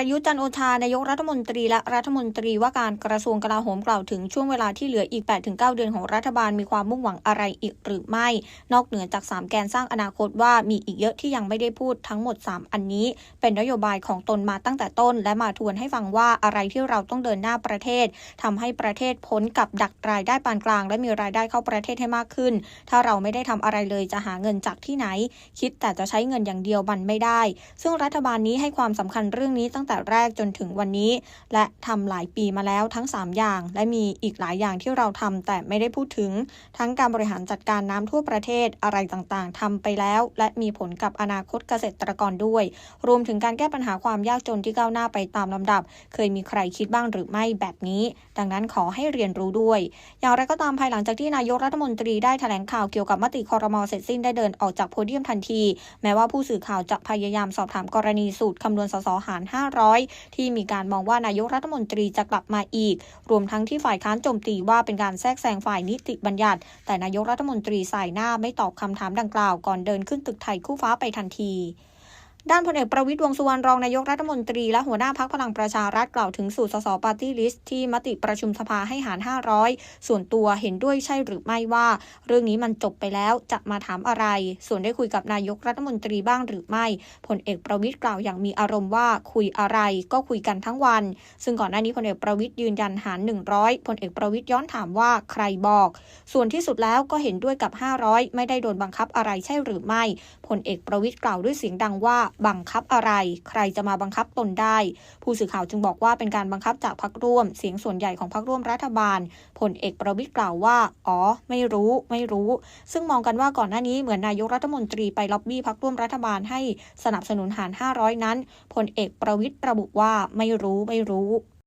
ประยุทธ์จันโอชานายกรัฐมนตรีและรัฐมนตรีว่าการกระทรวงกลาโหมกล่าวถึงช่วงเวลาที่เหลืออีก 8-9 เดือนของรัฐบาลมีความมุ่งหวังอะไรอีกหรือไม่ นอกเหนือจาก 3 แกนสร้างอนาคตว่ามีอีกเยอะที่ยังไม่ได้พูดทั้งหมด 3 อันนี้ เป็นนโยบายของตนมาตั้งแต่ต้น และมาทวนให้ฟังว่าอะไรที่เราต้องเดินหน้าประเทศทำให้ประเทศพ้นกับดักรายได้ปานกลาง และมีรายได้เข้าประเทศให้มากขึ้น ถ้าเราไม่ได้ทำอะไรเลยจะหาเงินจากที่ไหน คิดแต่จะใช้เงินอย่างเดียวมันไม่ได้ ซึ่งรัฐบาลนี้ให้ความสำคัญเรื่องนี้ตั้งแต่แรกจนถึงวันนี้ และทำหลายปีมาแล้วทั้ง 3 อย่าง และมีอีกหลายอย่างที่เราทำแต่ไม่ได้พูดถึง ทั้งการบริหารจัดการน้ำทั่วประเทศอะไรต่างๆทำไปแล้ว และมีผลกับอนาคตเกษตรกรด้วย รวมถึงการแก้ปัญหาความยากจนที่ก้าวหน้าไปตามลำดับ เคยมีใครคิดบ้างหรือไม่แบบนี้ ดังนั้นขอให้เรียนรู้ด้วย อย่างไรก็ตามภายหลังจากที่นายกรัฐมนตรีได้แถลงข่าวเกี่ยวกับมติคอรมอเสร็จสิ้นได้เดินออกจากโพเดียมทันที แม้ว่าผู้สื่อข่าวจะพยายามสอบถามกรณีสูตรคำนวณสสหารร้อย ที่มีการมองว่านายกรัฐมนตรีจะกลับมาอีก รวมทั้งที่ฝ่ายค้านโจมตีว่าเป็นการแทรกแซงฝ่ายนิติบัญญัติ แต่นายกรัฐมนตรีสายหน้าไม่ตอบคำถามดังกล่าวก่อนเดินขึ้นตึกไทยคู่ฟ้าไปทันที ด้านพลเอกประวิตรวงสุวรรณรองนายกรัฐมนตรีและหัวหน้าพักพลังประชารัฐกล่าวถึงสูตรสสปาร์ตี้ลิสต์ที่มติประชุมสภาให้หาร 500 ส่วนตัวเห็นด้วยใช่หรือไม่ว่า เรื่องนี้มันจบไปแล้วจะมาถามอะไร ส่วนได้คุยกับนายกรัฐมนตรีบ้างหรือไม่พลเอกประวิตรกล่าวอย่างมีอารมณ์ว่าคุยอะไรก็คุยกันทั้งวัน ซึ่งก่อนหน้านี้พลเอกประวิตรยืนยันหาร 100พลเอกประวิตรย้อนถามว่าใครบอก ส่วนที่สุดแล้วก็เห็นด้วยกับ 500 ไม่ได้โดนบังคับอะไรใช่หรือไม่พลเอกประวิตรกล่าวด้วยเสียงดังว่าบังคับอะไร ใครจะมาบังคับตนได้ ผู้สื่อข่าวจึงบอกว่าเป็นการบังคับจากพักร่วม เสียงส่วนใหญ่ของพักร่วมรัฐบาลผลเอกประวิตรกล่าวว่า อ๋อ ไม่รู้ ไม่รู้ ซึ่งมองกันว่าก่อนหน้านี้เหมือนนายกรัฐมนตรีไปล็อบบี้พักร่วมรัฐบาลให้สนับสนุนหาร 500 นั้นผลเอกประวิตรระบุว่าไม่รู้ ไม่รู้